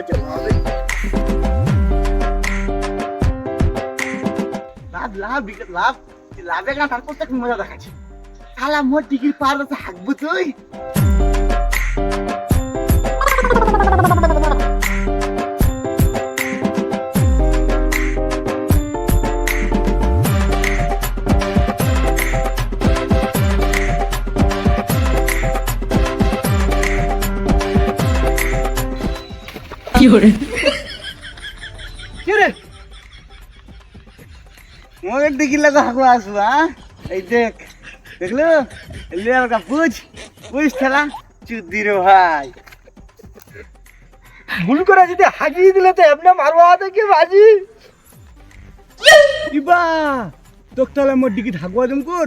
আচ্ছা হবে। লাভ লাভ বিকেট লাভ লাভে না তারপর তো মজা দেখাচ্ছে। শালা মোর টিকিট পার হাঁকবো তুই। কি রে? মোর টিকিট লাগা হাঁকবো আসব হ্যাঁ এই দেখ দেখল? এলি আর বুঝ বুঝ খেলা চুদ্দি রে ভাই। ভুল করে যদি হাগিয়ে দিলে তো এমনি মারবা দেখি বাজি? ইবা তোক তাহলে মোর টিকিট হাঁকবা দিম কর